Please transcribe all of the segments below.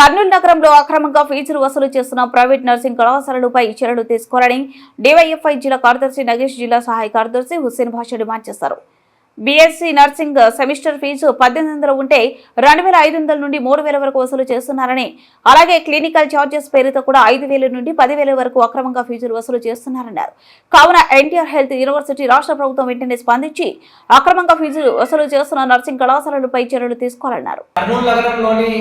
కర్నూలు నగరంలో అక్రమంగా ఫీజులు వసూలు చేస్తున్న ప్రైవేట్ నర్సింగ్ కళాశాలలపై చర్యలు తీసుకోవాలని డివైఎఫ్ఐ జిల్లా కార్యదర్శి నగేష్ జిల్లా సహాయ కార్యదర్శి హుస్సేన్ భాష డిమాండ్ చేశారు. బీఎస్సీ నర్సింగ్ సెమిస్టర్ ఫీజు పద్దెనిమిది వందలు ఉంటే రెండు వేల ఐదు వందల నుండి మూడు వేల వరకు వసూలు చేస్తున్నారని అలాగే క్లినికల్ ఛార్జెస్ పేరుతో కూడా ఐదు వేల నుండి పదివేల వరకు అక్రమంగా ఫీజులు వసూలు చేస్తున్నారన్నారు. కావున ఎన్టీఆర్ హెల్త్ యూనివర్సిటీ రాష్ట్ర ప్రభుత్వం వెంటనే స్పందించి అక్రమంగా ఫీజులు వసూలు చేస్తున్న నర్సింగ్ కళాశాలలపై చర్యలు తీసుకోవాలన్నారు. నగరంలోని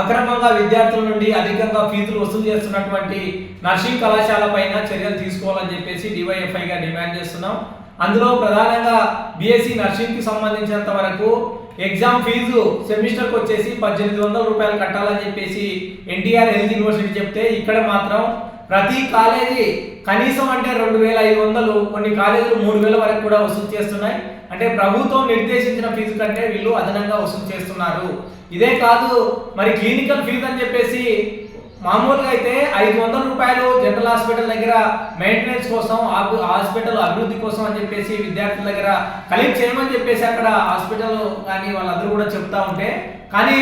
అక్రమంగా విద్యార్థుల నుండి అధికంగా ఫీజులు వసూలు చేస్తున్నటువంటి నర్సింగ్ కళాశాల పైన చర్యలు తీసుకోవాలని చెప్పేసి డివైఎఫ్ఐగా డిమాండ్ చేస్తున్నాం. అందులో ప్రధానంగా బీఎస్సీ నర్సింగ్కి సంబంధించినంత వరకు ఎగ్జామ్ ఫీజు సెమిస్టర్కి వచ్చేసి పద్దెనిమిది వందల రూపాయలు కట్టాలని చెప్పేసి ఎన్టీఆర్ హెల్త్ యూనివర్సిటీ చెప్తే ఇక్కడ మాత్రం ప్రతి కాలేజీ కనీసం అంటే రెండు వేల ఐదు వందలు కొన్ని కాలేజీలు మూడు వేల వరకు కూడా వసూలు చేస్తున్నాయి. అంటే ప్రభుత్వం నిర్దేశించిన ఫీజు కంటే వీళ్ళు అదనంగా వసూలు చేస్తున్నారు. ఇదే కాదు మరి క్లినికల్ ఫీజు అని చెప్పేసి మామూలుగా అయితే ఐదు వందల రూపాయలు జనరల్ హాస్పిటల్ దగ్గర మెయింటెనెన్స్ కోసం హాస్పిటల్ అభివృద్ధి కోసం అని చెప్పేసి విద్యార్థుల దగ్గర కలెక్ట్ చేయమని చెప్పేసి అక్కడ హాస్పిటల్ కానీ వాళ్ళందరూ కూడా చెప్తా ఉంటే కానీ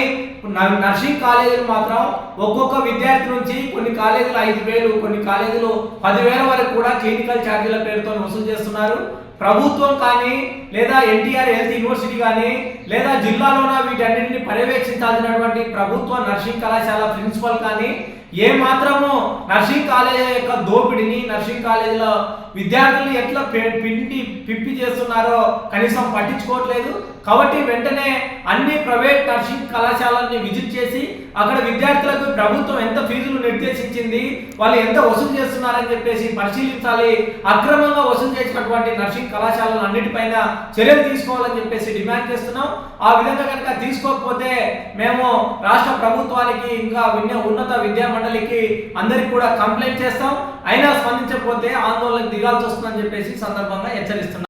నర్సింగ్ కాలేజీలు మాత్రం ఒక్కొక్క విద్యార్థి నుంచి కొన్ని కాలేజీలు ఐదు వేలు కొన్ని కాలేజీలు పదివేల వరకు కూడా క్లినికల్ ఛార్జీల పేరుతో వసూలు చేస్తున్నారు. ప్రభుత్వం కానీ లేదా ఎన్టీఆర్ హెల్త్ యూనివర్సిటీ కానీ లేదా జిల్లాలోన వీటన్నిటిని పర్యవేక్షించాల్సినటువంటి ప్రభుత్వ నర్సింగ్ కళాశాల ప్రిన్సిపల్ కానీ ఏ మాత్రము నర్సింగ్ కాలేజీల యొక్క దోపిడిని నర్సింగ్ కాలేజీలో విద్యార్థులు ఎట్లా పిండి పిప్పి చేస్తున్నారో కనీసం పట్టించుకోవట్లేదు. కాబట్టి వెంటనే అన్ని ప్రైవేట్ నర్సింగ్ కళాశాలల్ని విజిట్ చేసి అక్కడ విద్యార్థులకు ప్రభుత్వం ఎంత ఫీజులు నిర్దేశించింది వాళ్ళు ఎంత వసూలు చేస్తున్నారని చెప్పేసి పరిశీలించాలి. అక్రమంగా వసూలు చేసినటువంటి నర్సింగ్ కళాశాలలు అన్నిటిపైన చర్యలు తీసుకోవాలని చెప్పేసి డిమాండ్ చేస్తున్నాం. ఆ విధంగా కనుక తీసుకోకపోతే మేము రాష్ట్ర ప్రభుత్వానికి ఇంకా విన్న ఉన్నత విద్యా మండలికి అందరికీ కూడా కంప్లైంట్ చేస్తాం. అయినా స్పందించకపోతే ఆందోళనకు దిగాల్సి వస్తుందని చెప్పేసి సందర్భంగా హెచ్చరిస్తున్నాం.